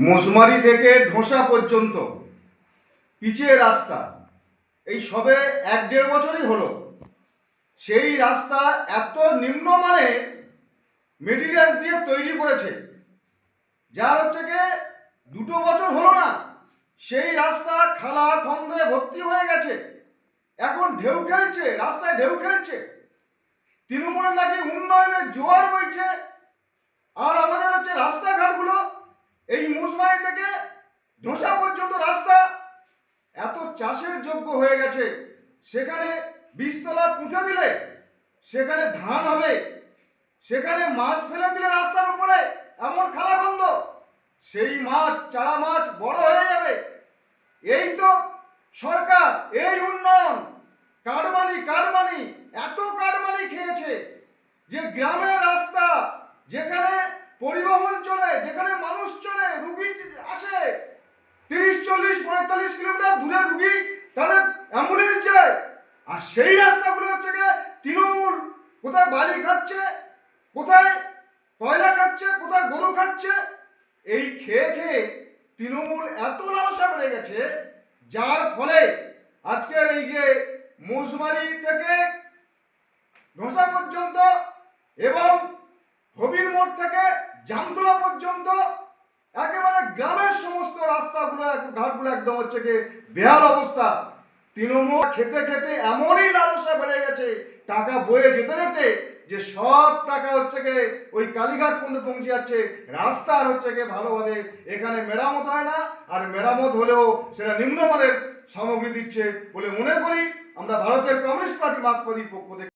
মশমারি থেকে ঢোসা পর্যন্ত। পিচের রাস্তা। এই সবে এক দেড় বছরই হলো। সেই রাস্তা এত নিম্নমানের মেটেরিয়ালস দিয়ে তৈরি করেছে। যার হচ্ছে গিয়ে দুটো বছর হলো না, সেই রাস্তা খালা খন্দে ভর্তি হয়ে গেছে। এখন ঢেউ খেলছে, রাস্তায় ঢেউ খেলছে। তৃণমূলের নাকি উন্নয়নের জোয়ার বইছে আর আমাদের হচ্ছে রাস্তাঘাটগুলো মুসমাই থেকে ধোসা পর্যন্ত রাস্তা এত চাষের যোগ্য হয়ে গেছে। সেখানে বীজতলা পুঁতে দিলে সেখানে ধান হবে, সেখানে মাছ ফেলে দিলে রাস্তার উপরে এমন খালাখন্দ, সেই মাছ, চারা মাছ বড় হয়ে যাবে। এই তো সরকার, এই উন্নয়ন। কারমানি কারমানি এত কারমানি খেয়েছে যে গ্রামের রাস্তা যেখানে পরিবহন সেই রাস্তাগুলো হচ্ছে গিয়ে তৃণমূল। কোথায় বালি খাচ্ছে, কোথায় কয়লা খাচ্ছে, কোথায় গরু খাচ্ছে, এই খেয়ে খেয়ে তৃণমূল এত লালসা বেড়ে গেছে, যার ফলে আজকের এই যে মৌসুমারি থেকে ধোসা পর্যন্ত এবং হবির মোড় থেকে জামতলা পর্যন্ত একেবারে গ্রামের সমস্ত রাস্তাগুলো, ঘাটগুলো একদম হচ্ছে কি বেহাল অবস্থা। তৃণমূল খেতে খেতে এমনই লালসা বেড়ে গেছে। টাকা বয়ে যেতে যেতে যে সব টাকা হচ্ছে গিয়ে ওই কালীঘাট পর্যন্ত পৌঁছে যাচ্ছে। রাস্তা আর হচ্ছে গিয়ে ভালোভাবে এখানে মেরামত হয় না, আর মেরামত হলেও সেটা নিম্নমানের সামগ্রী দিচ্ছে বলে মনে করি আমরা ভারতের কমিউনিস্ট পার্টি মার্ক্সবাদীর পক্ষ থেকে